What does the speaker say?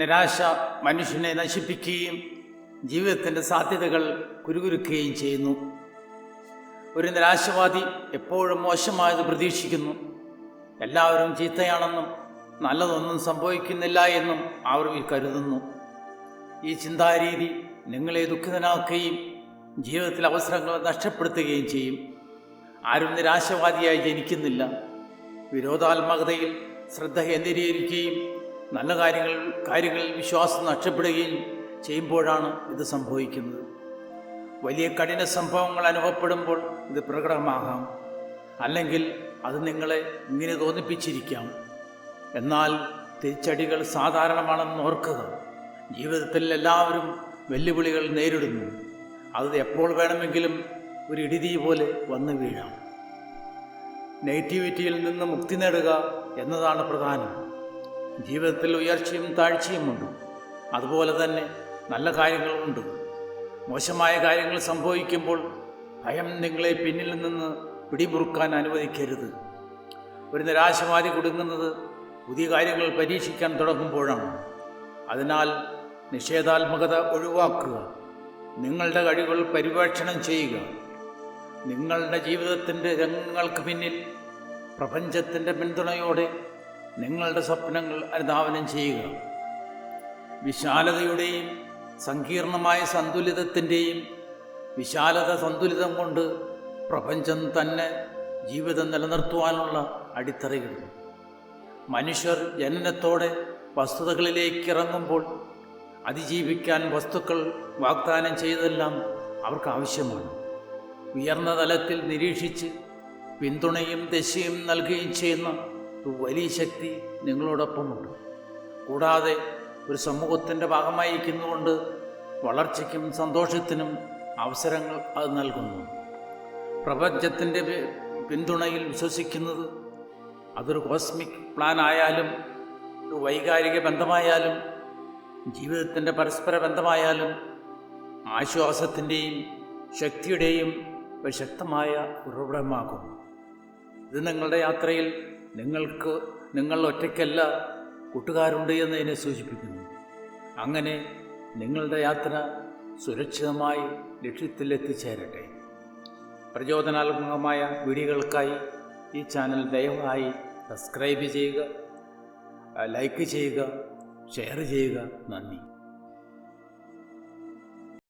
നിരാശ മനുഷ്യനെ നശിപ്പിക്കുകയും ജീവിതത്തിന്റെ സാധ്യതകൾ കുരുകുരുക്കുകയും ചെയ്യുന്നു. ഒരു നിരാശവാദി എപ്പോഴും മോശമായത് പ്രതീക്ഷിക്കുന്നു. എല്ലാവരും ചീത്തയാണെന്നും നല്ലതൊന്നും സംഭവിക്കുന്നില്ല എന്നും അവർ കരുതുന്നു. ഈ ചിന്താരീതി നിങ്ങളെ ദുഃഖിതനാക്കുകയും ജീവിതത്തിലെ അവസരങ്ങൾ നഷ്ടപ്പെടുത്തുകയും ചെയ്യും. ആരും നിരാശവാദിയായി ജനിക്കുന്നില്ല. വിരോധാത്മകതയിൽ ശ്രദ്ധ കേന്ദ്രീകരിക്കുകയും നല്ല കാര്യങ്ങൾ കാര്യങ്ങളിൽ വിശ്വാസം നഷ്ടപ്പെടുകയും ചെയ്യുമ്പോഴാണ് ഇത് സംഭവിക്കുന്നത്. വലിയ കഠിന സംഭവങ്ങൾ അനുഭവപ്പെടുമ്പോൾ ഇത് പ്രകടമാകാം. അല്ലെങ്കിൽ അത് നിങ്ങളെ ഇങ്ങനെ തോന്നിപ്പിച്ചിരിക്കാം. എന്നാൽ തിരിച്ചടികൾ സാധാരണമാണെന്ന് ഓർക്കുക. ജീവിതത്തിൽ എല്ലാവരും വെല്ലുവിളികൾ നേരിടുന്നു. അത് എപ്പോൾ വേണമെങ്കിലും ഒരു ഇടിതി പോലെ വന്നു വീഴാം. നെഗറ്റിവിറ്റിയിൽ നിന്ന് മുക്തി നേടുക എന്നതാണ് പ്രധാനം. ജീവിതത്തിൽ ഉയർച്ചയും താഴ്ചയുമുണ്ട് അതുപോലെ തന്നെ നല്ല കാര്യങ്ങളുമുണ്ട് മോശമായ കാര്യങ്ങൾ സംഭവിക്കുമ്പോൾ ഭയം നിങ്ങളെ പിന്നിൽ നിന്ന് പിടിമുറുക്കാൻ അനുവദിക്കരുത്. ഒരു നിരാശവാദി കൊടുങ്ങുന്നത് പുതിയ കാര്യങ്ങൾ പരീക്ഷിക്കാൻ തുടങ്ങുമ്പോഴാണ്. അതിനാൽ നിഷേധാത്മകത ഒഴിവാക്കുക. നിങ്ങളുടെ കഴിവുകൾ പരിവേക്ഷണം ചെയ്യുക. നിങ്ങളുടെ ജീവിതത്തിന്റെ രംഗങ്ങൾക്ക് പിന്നിൽ പ്രപഞ്ചത്തിന്റെ പിന്തുണയോടെ നിങ്ങളുടെ സ്വപ്നങ്ങൾ അനുധാവനം ചെയ്യുക. വിശാലതയുടെയും സങ്കീർണമായ സന്തുലിതത്തിന്റെയും വിശാലത സന്തുലിതം കൊണ്ട് പ്രപഞ്ചം തന്നെ ജീവിതം നിലനിർത്തുവാനുള്ള അടിത്തറയിടുന്നു. മനുഷ്യർ ജനനത്തോടെ വസ്തുതകളിലേക്ക് ഇറങ്ങുമ്പോൾ അതിജീവിക്കാൻ വസ്തുക്കൾ വാഗ്ദാനം ചെയ്തതെല്ലാം അവർക്ക് ആവശ്യമാണ്. ഉയർന്ന തലത്തിൽ നിരീക്ഷിച്ച് പിന്തുണയും ദശയും നൽകുകയും ചെയ്യുന്ന വലിയ ശക്തി നിങ്ങളോടൊപ്പമുണ്ട്. കൂടാതെ ഒരു സമൂഹത്തിന്റെ ഭാഗമായിരിക്കുന്നുകൊണ്ട് വളർച്ചയ്ക്കും സന്തോഷത്തിനും അവസരങ്ങൾ അത് നൽകുന്നു. പ്രപഞ്ചത്തിന്റെ പിന്തുണയിൽ വിശ്വസിക്കുന്നത് അതൊരു കോസ്മിക് പ്ലാൻ ആയാലും ഒരു വൈകാരിക ബന്ധമായാലും ജീവിതത്തിന്റെ പരസ്പര ബന്ധമായാലും ആശ്വാസത്തിന്റെയും ശക്തിയുടെയും ഒരു ശക്തമായ ഉറവിടമാകും ഇത് നിങ്ങളുടെ യാത്രയിൽ നിങ്ങൾക്ക് നിങ്ങൾ ഒറ്റയ്ക്കല്ല കൂട്ടുകാരുണ്ട് എന്നെ സൂചിപ്പിക്കുന്നു. അങ്ങനെ നിങ്ങളുടെ യാത്ര സുരക്ഷിതമായി ലക്ഷ്യത്തിലെത്തിച്ചേരട്ടെ പ്രചോദനാത്മകമായ വീഡിയോകൾക്കായി ഈ ചാനൽ ദയവായി സബ്സ്ക്രൈബ് ചെയ്യുക ലൈക്ക് ചെയ്യുക ഷെയർ ചെയ്യുക. നന്ദി.